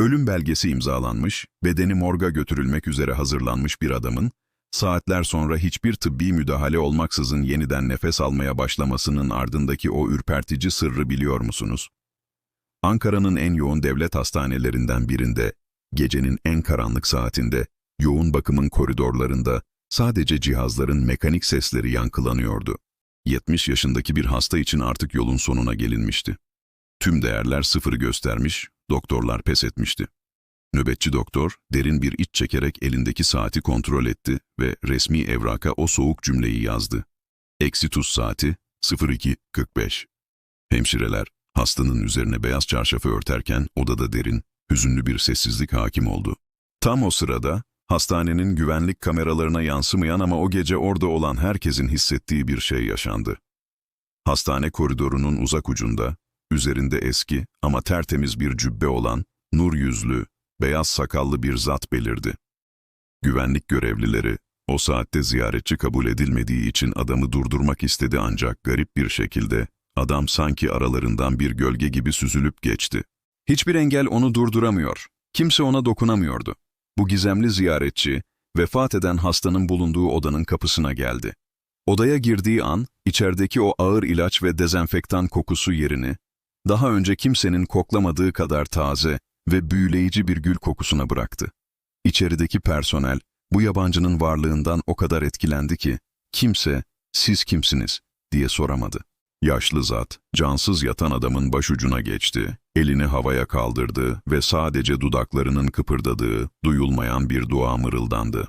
Ölüm belgesi imzalanmış, bedeni morga götürülmek üzere hazırlanmış bir adamın, saatler sonra hiçbir tıbbi müdahale olmaksızın yeniden nefes almaya başlamasının ardındaki o ürpertici sırrı biliyor musunuz? Ankara'nın en yoğun devlet hastanelerinden birinde, gecenin en karanlık saatinde, yoğun bakımın koridorlarında sadece cihazların mekanik sesleri yankılanıyordu. 70 yaşındaki bir hasta için artık yolun sonuna gelinmişti. Tüm değerler sıfırı göstermiş, doktorlar pes etmişti. Nöbetçi doktor derin bir iç çekerek elindeki saati kontrol etti ve resmi evraka o soğuk cümleyi yazdı. Eksitus saati 02.45. Hemşireler hastanın üzerine beyaz çarşafı örterken odada derin, hüzünlü bir sessizlik hakim oldu. Tam o sırada hastanenin güvenlik kameralarına yansımayan ama o gece orada olan herkesin hissettiği bir şey yaşandı. Hastane koridorunun uzak ucunda, üzerinde eski ama tertemiz bir cübbe olan, nur yüzlü, beyaz sakallı bir zat belirdi. Güvenlik görevlileri, o saatte ziyaretçi kabul edilmediği için adamı durdurmak istedi ancak garip bir şekilde, adam sanki aralarından bir gölge gibi süzülüp geçti. Hiçbir engel onu durduramıyor, kimse ona dokunamıyordu. Bu gizemli ziyaretçi, vefat eden hastanın bulunduğu odanın kapısına geldi. Odaya girdiği an, içerideki o ağır ilaç ve dezenfektan kokusu yerini, daha önce kimsenin koklamadığı kadar taze ve büyüleyici bir gül kokusuna bıraktı. İçerideki personel, bu yabancının varlığından o kadar etkilendi ki, kimse, siz kimsiniz, diye soramadı. Yaşlı zat, cansız yatan adamın başucuna geçti, elini havaya kaldırdı ve sadece dudaklarının kıpırdadığı, duyulmayan bir dua mırıldandı.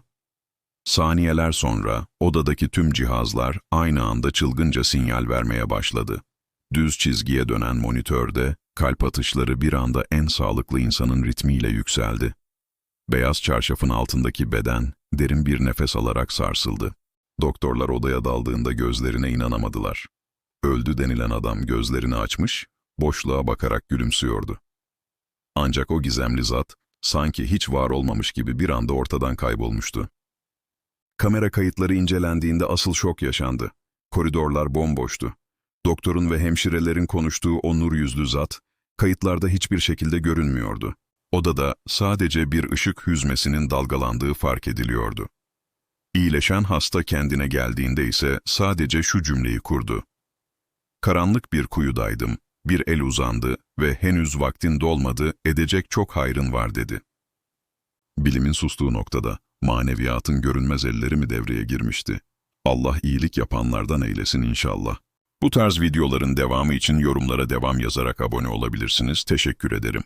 Saniyeler sonra odadaki tüm cihazlar aynı anda çılgınca sinyal vermeye başladı. Düz çizgiye dönen monitörde kalp atışları bir anda en sağlıklı insanın ritmiyle yükseldi. Beyaz çarşafın altındaki beden derin bir nefes alarak sarsıldı. Doktorlar odaya daldığında gözlerine inanamadılar. Öldü denilen adam gözlerini açmış, boşluğa bakarak gülümsüyordu. Ancak o gizemli zat, sanki hiç var olmamış gibi bir anda ortadan kaybolmuştu. Kamera kayıtları incelendiğinde asıl şok yaşandı. Koridorlar bomboştu. Doktorun ve hemşirelerin konuştuğu o nur yüzlü zat, kayıtlarda hiçbir şekilde görünmüyordu. Odada sadece bir ışık hüzmesinin dalgalandığı fark ediliyordu. İyileşen hasta kendine geldiğinde ise sadece şu cümleyi kurdu. Karanlık bir kuyudaydım, bir el uzandı ve henüz vaktin dolmadı, edecek çok hayrın var dedi. Bilimin sustuğu noktada, maneviyatın görünmez elleri mi devreye girmişti? Allah iyilik yapanlardan eylesin inşallah. Bu tarz videoların devamı için yorumlara devam yazarak abone olabilirsiniz. Teşekkür ederim.